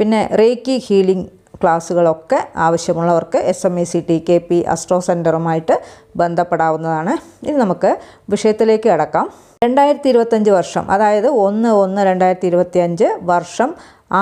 പിന്നെ reiki healing ക്ലാസ്സുകളൊക്കെ ആവശ്യമുള്ളവർക്ക് S M A C T K P astro സെന്ററുമായിട്ട് ബന്ധപ്പെടാവുന്നതാണ്. ഇനി നമുക്ക് വിഷയത്തിലേക്ക് കടക്കാം. രണ്ടായിരത്തി ഇരുപത്തഞ്ച് വർഷം അതായത് ഒന്ന് ഒന്ന് രണ്ടായിരത്തി ഇരുപത്തി അഞ്ച് വർഷം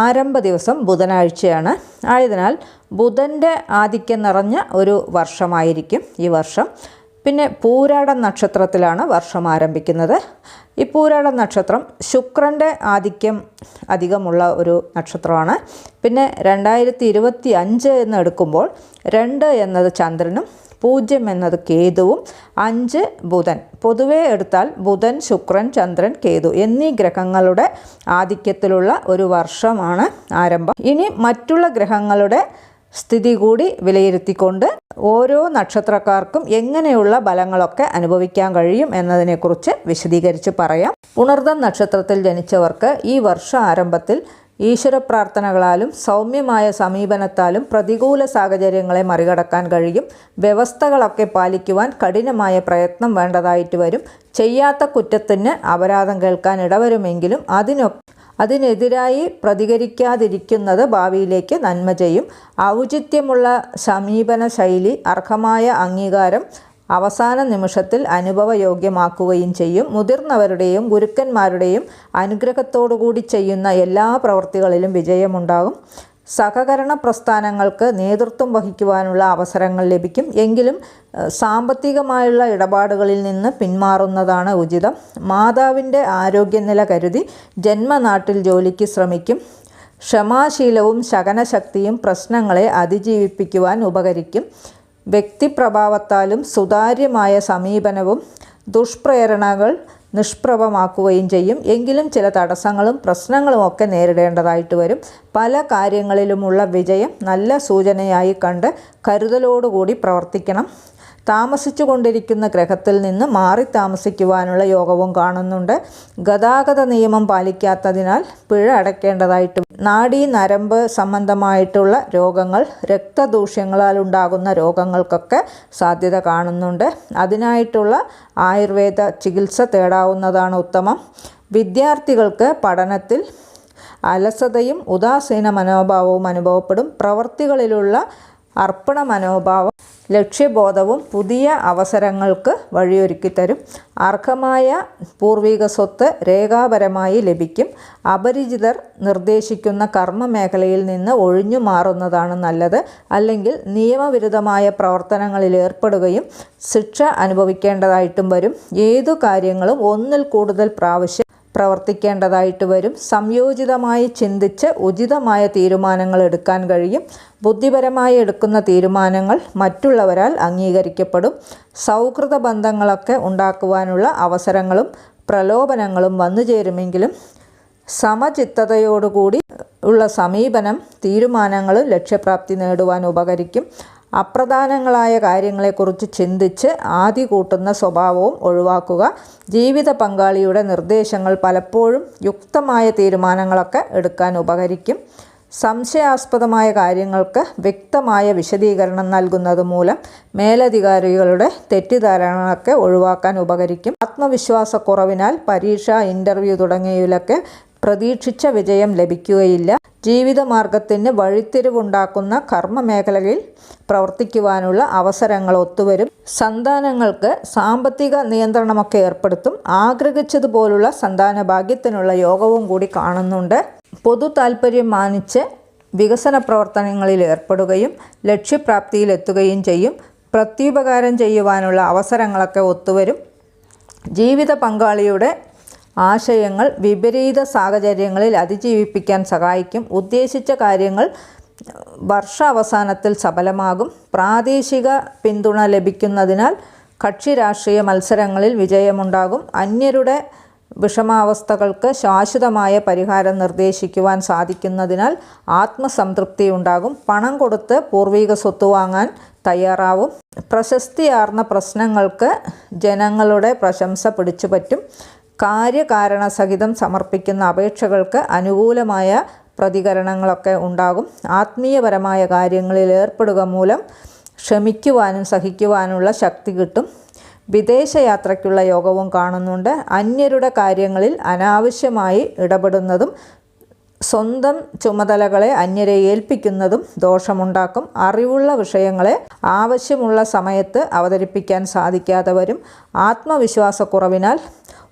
ആരംഭ ദിവസം ബുധനാഴ്ചയാണ്. ആയതിനാൽ ബുധന്റെ ആധിക്യം നിറഞ്ഞ ഒരു വർഷമായിരിക്കും ഈ വർഷം. പിന്നെ പൂരാട നക്ഷത്രത്തിലാണ് വർഷം ആരംഭിക്കുന്നത്. ഈ പൂരാട നക്ഷത്രം ശുക്രന്റെ ആധിക്യം അധികമുള്ള ഒരു നക്ഷത്രമാണ്. പിന്നെ രണ്ടായിരത്തി ഇരുപത്തി അഞ്ച് എന്ന് എടുക്കുമ്പോൾ രണ്ട് എന്നത് ചന്ദ്രനും പൂജ്യം എന്നത് കേതുവും അഞ്ച് ബുധൻ. പൊതുവേ എടുത്താൽ ബുധൻ ശുക്രൻ ചന്ദ്രൻ കേതു എന്നീ ഗ്രഹങ്ങളുടെ ആധിക്യത്തിലുള്ള ഒരു വർഷമാണ് ആരംഭം. ഇനി മറ്റുള്ള ഗ്രഹങ്ങളുടെ സ്ഥിതി കൂടി വിലയിരുത്തിക്കൊണ്ട് ഓരോ നക്ഷത്രക്കാർക്കും എങ്ങനെയുള്ള ഫലങ്ങളൊക്കെ അനുഭവിക്കാൻ കഴിയും എന്നതിനെക്കുറിച്ച് വിശദീകരിച്ച് പറയാം. ഉണർദം നക്ഷത്രത്തിൽ ജനിച്ചവർക്ക് ഈ വർഷ ആരംഭത്തിൽ ഈശ്വര പ്രാർത്ഥനകളാലും സൗമ്യമായ സമീപനത്താലും പ്രതികൂല സാഹചര്യങ്ങളെ മറികടക്കാൻ കഴിയും. വ്യവസ്ഥകളൊക്കെ പാലിക്കുവാൻ കഠിനമായ പ്രയത്നം വേണ്ടതായിട്ട് വരും. ചെയ്യാത്ത കുറ്റത്തിന് അപരാധം കേൾക്കാൻ ഇടവരുമെങ്കിലും അതിനൊക്കെ അതിനെതിരായി പ്രതികരിക്കാതിരിക്കുന്നത് ഭാവിയിലേക്ക് നന്മ ചെയ്യും. ഔചിത്യമുള്ള സമീപന ശൈലി അർഹമായ അംഗീകാരം അവസാന നിമിഷത്തിൽ അനുഭവയോഗ്യമാക്കുകയും ചെയ്യും. മുതിർന്നവരുടെയും ഗുരുക്കന്മാരുടെയും അനുഗ്രഹത്തോടുകൂടി ചെയ്യുന്ന എല്ലാ പ്രവൃത്തികളിലും വിജയമുണ്ടാകും. സഹകരണ പ്രസ്ഥാനങ്ങൾക്ക് നേതൃത്വം വഹിക്കുവാനുള്ള അവസരങ്ങൾ ലഭിക്കും. എങ്കിലും സാമ്പത്തികമായുള്ള ഇടപാടുകളിൽ നിന്ന് പിന്മാറുന്നതാണ് ഉചിതം. മാതാവിന്റെ ആരോഗ്യനില കരുതി ജന്മനാട്ടിൽ ജോലിക്ക് ശ്രമിക്കും. ക്ഷമാശീലവും ശകനശക്തിയും പ്രശ്നങ്ങളെ അതിജീവിപ്പിക്കുവാൻ ഉപകരിക്കും. വ്യക്തിപ്രഭാവത്താലും സുതാര്യമായ സമീപനവും ദുഷ്പ്രേരണകൾ നിഷ്പ്രഭമാക്കുകയും ചെയ്യും. എങ്കിലും ചില തടസ്സങ്ങളും പ്രശ്നങ്ങളും ഒക്കെ നേരിടേണ്ടതായിട്ട് വരും. പല കാര്യങ്ങളിലുമുള്ള വിജയം നല്ല സൂചനയായി കണ്ട് കരുതലോടുകൂടി പ്രവർത്തിക്കണം. താമസിച്ചു കൊണ്ടിരിക്കുന്ന ഗ്രഹത്തിൽ നിന്ന് മാറി താമസിക്കുവാനുള്ള യോഗവും കാണുന്നുണ്ട്. ഗതാഗത നിയമം പാലിക്കാത്തതിനാൽ പിഴ അടയ്ക്കേണ്ടതായിട്ട് നാഡീ നരമ്പ് സംബന്ധമായിട്ടുള്ള രോഗങ്ങൾ രക്തദൂഷ്യങ്ങളാൽ ഉണ്ടാകുന്ന രോഗങ്ങൾക്കൊക്കെ സാധ്യത കാണുന്നുണ്ട്. അതിനായിട്ടുള്ള ആയുർവേദ ചികിത്സ തേടാവുന്നതാണ് ഉത്തമം. വിദ്യാർത്ഥികൾക്ക് പഠനത്തിൽ അലസതയും ഉദാസീന മനോഭാവവും അനുഭവപ്പെടും. പ്രവർത്തികളിലുള്ള അർപ്പണ മനോഭാവം ലക്ഷ്യബോധവും പുതിയ അവസരങ്ങൾക്ക് വഴിയൊരുക്കിത്തരും. അർഹമായ പൂർവിക സ്വത്ത് രേഖാപരമായി ലഭിക്കും. അപരിചിതർ നിർദ്ദേശിക്കുന്ന കർമ്മ മേഖലയിൽ നിന്ന് ഒഴിഞ്ഞു മാറുന്നതാണ് നല്ലത്. അല്ലെങ്കിൽ നിയമവിരുദ്ധമായ പ്രവർത്തനങ്ങളിൽ ഏർപ്പെടുകയും ശിക്ഷ അനുഭവിക്കേണ്ടതായിട്ടും വരും. ഏതു കാര്യങ്ങളും ഒന്നിൽ കൂടുതൽ പ്രാവശ്യം പ്രവർത്തിക്കേണ്ടതായിട്ട് വരും. സംയോജിതമായി ചിന്തിച്ച് ഉചിതമായ തീരുമാനങ്ങൾ എടുക്കാൻ കഴിയും. ബുദ്ധിപരമായി എടുക്കുന്ന തീരുമാനങ്ങൾ മറ്റുള്ളവരാൽ അംഗീകരിക്കപ്പെടും. സൗഹൃദ ബന്ധങ്ങളൊക്കെ ഉണ്ടാക്കുവാനുള്ള അവസരങ്ങളും പ്രലോഭനങ്ങളും വന്നു ചേരുമെങ്കിലും സമചിത്തതയോടുകൂടി ഉള്ള സമീപനം തീരുമാനങ്ങളും ലക്ഷ്യപ്രാപ്തി നേടുവാൻ ഉപകരിക്കും. അപ്രധാനങ്ങളായ കാര്യങ്ങളെക്കുറിച്ച് ചിന്തിച്ച് ആദി കൂട്ടുന്ന സ്വഭാവവും ഒഴിവാക്കുക. ജീവിത പങ്കാളിയുടെ നിർദ്ദേശങ്ങൾ പലപ്പോഴും യുക്തമായ തീരുമാനങ്ങളൊക്കെ എടുക്കാൻ ഉപകരിക്കും. സംശയാസ്പദമായ കാര്യങ്ങൾക്ക് വ്യക്തമായ വിശദീകരണം നൽകുന്നത് മൂലം മേലധികാരികളുടെ തെറ്റിദ്ധാരണകളൊക്കെ ഒഴിവാക്കാൻ ഉപകരിക്കും. ആത്മവിശ്വാസക്കുറവിനാൽ പരീക്ഷ ഇന്റർവ്യൂ തുടങ്ങിയതിലൊക്കെ പ്രതീക്ഷിച്ച വിജയം ലഭിക്കുകയില്ല. ജീവിതമാർഗത്തിന് വഴിത്തിരിവുണ്ടാക്കുന്ന കർമ്മ മേഖലയിൽ പ്രവർത്തിക്കുവാനുള്ള അവസരങ്ങൾ ഒത്തുവരും. സന്താനങ്ങൾക്ക് സാമ്പത്തിക നിയന്ത്രണമൊക്കെ ഏർപ്പെടുത്തും. ആഗ്രഹിച്ചതുപോലുള്ള സന്താന ഭാഗ്യത്തിനുള്ള യോഗവും കൂടി കാണുന്നുണ്ട്. പൊതു താല്പര്യം മാനിച്ച് വികസന പ്രവർത്തനങ്ങളിൽ ഏർപ്പെടുകയും ലക്ഷ്യപ്രാപ്തിയിലെത്തുകയും ചെയ്യും. പ്രത്യുപകാരം ചെയ്യുവാനുള്ള അവസരങ്ങളൊക്കെ ഒത്തുവരും. ജീവിത പങ്കാളിയുടെ ആശയങ്ങൾ വിപരീത സാഹചര്യങ്ങളിൽ അതിജീവിപ്പിക്കാൻ സഹായിക്കും. ഉദ്ദേശിച്ച കാര്യങ്ങൾ വർഷാവസാനത്തിൽ സഫലമാകും. പ്രാദേശിക പിന്തുണ ലഭിക്കുന്നതിനാൽ കക്ഷി രാഷ്ട്രീയ മത്സരങ്ങളിൽ വിജയമുണ്ടാകും. അന്യരുടെ വിഷമാവസ്ഥകൾക്ക് ശാശ്വതമായ പരിഹാരം നിർദ്ദേശിക്കുവാൻ സാധിക്കുന്നതിനാൽ ആത്മസംതൃപ്തി ഉണ്ടാകും. പണം കൊടുത്ത് പൂർവിക സ്വത്ത് വാങ്ങാൻ തയ്യാറാവും. പ്രശസ്തിയാർന്ന പ്രശ്നങ്ങൾക്ക് ജനങ്ങളുടെ പ്രശംസ പിടിച്ചുപറ്റും. കാര്യകാരണ സഹിതം സമർപ്പിക്കുന്ന അപേക്ഷകൾക്ക് അനുകൂലമായ പ്രതികരണങ്ങളൊക്കെ ഉണ്ടാകും. ആത്മീയപരമായ കാര്യങ്ങളിൽ ഏർപ്പെടുക മൂലം ക്ഷമിക്കുവാനും സഹിക്കുവാനുള്ള ശക്തി കിട്ടും. വിദേശയാത്രയ്ക്കുള്ള യോഗവും കാണുന്നുണ്ട്. അന്യരുടെ കാര്യങ്ങളിൽ അനാവശ്യമായി ഇടപെടുന്നതും സ്വന്തം ചുമതലകളെ അന്യരെ ഏൽപ്പിക്കുന്നതും ദോഷമുണ്ടാക്കും. അറിവുള്ള വിഷയങ്ങളെ ആവശ്യമുള്ള സമയത്ത് അവതരിപ്പിക്കാൻ സാധിക്കാതെ വരും ആത്മവിശ്വാസക്കുറവിനാൽ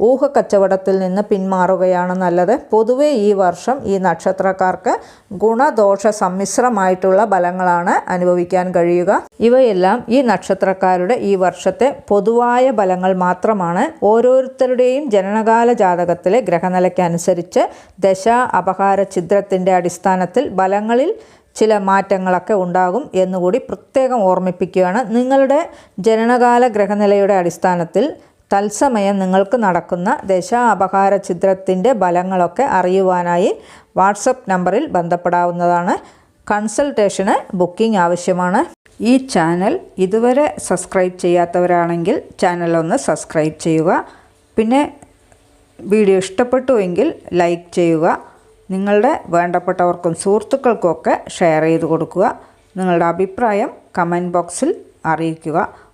ഊഹക്കച്ചവടത്തിൽ നിന്ന് പിന്മാറുകയാണ് നല്ലത്. പൊതുവേ ഈ വർഷം ഈ നക്ഷത്രക്കാർക്ക് ഗുണദോഷ സമ്മിശ്രമായിട്ടുള്ള ബലങ്ങളാണ് അനുഭവിക്കാൻ കഴിയുക. ഇവയെല്ലാം ഈ നക്ഷത്രക്കാരുടെ ഈ വർഷത്തെ പൊതുവായ ബലങ്ങൾ മാത്രമാണ്. ഓരോരുത്തരുടെയും ജനനകാല ജാതകത്തിലെ ഗ്രഹനിലയ്ക്കനുസരിച്ച് ദശ അപഹാര ഛിദ്രത്തിന്റെ അടിസ്ഥാനത്തിൽ ബലങ്ങളിൽ ചില മാറ്റങ്ങളൊക്കെ ഉണ്ടാകും എന്നുകൂടി പ്രത്യേകം ഓർമ്മിപ്പിക്കുകയാണ്. നിങ്ങളുടെ ജനനകാല ഗ്രഹനിലയുടെ അടിസ്ഥാനത്തിൽ തത്സമയം നിങ്ങൾക്ക് നടക്കുന്ന ദശ അപഹാര ഛിദ്രത്തിന്റെ ഫലങ്ങളൊക്കെ അറിയുവാനായി വാട്സപ്പ് നമ്പറിൽ ബന്ധപ്പെടാവുന്നതാണ്. കൺസൾട്ടേഷന് ബുക്കിംഗ് ആവശ്യമാണ്. ഈ ചാനൽ ഇതുവരെ സബ്സ്ക്രൈബ് ചെയ്യാത്തവരാണെങ്കിൽ ചാനൽ ഒന്ന് സബ്സ്ക്രൈബ് ചെയ്യുക. പിന്നെ വീഡിയോ ഇഷ്ടപ്പെട്ടുവെങ്കിൽ ലൈക്ക് ചെയ്യുക. നിങ്ങളുടെ വേണ്ടപ്പെട്ടവർക്കും സുഹൃത്തുക്കൾക്കുമൊക്കെ ഷെയർ ചെയ്ത് കൊടുക്കുക. നിങ്ങളുടെ അഭിപ്രായം കമന്റ് ബോക്സിൽ അറിയിക്കുക.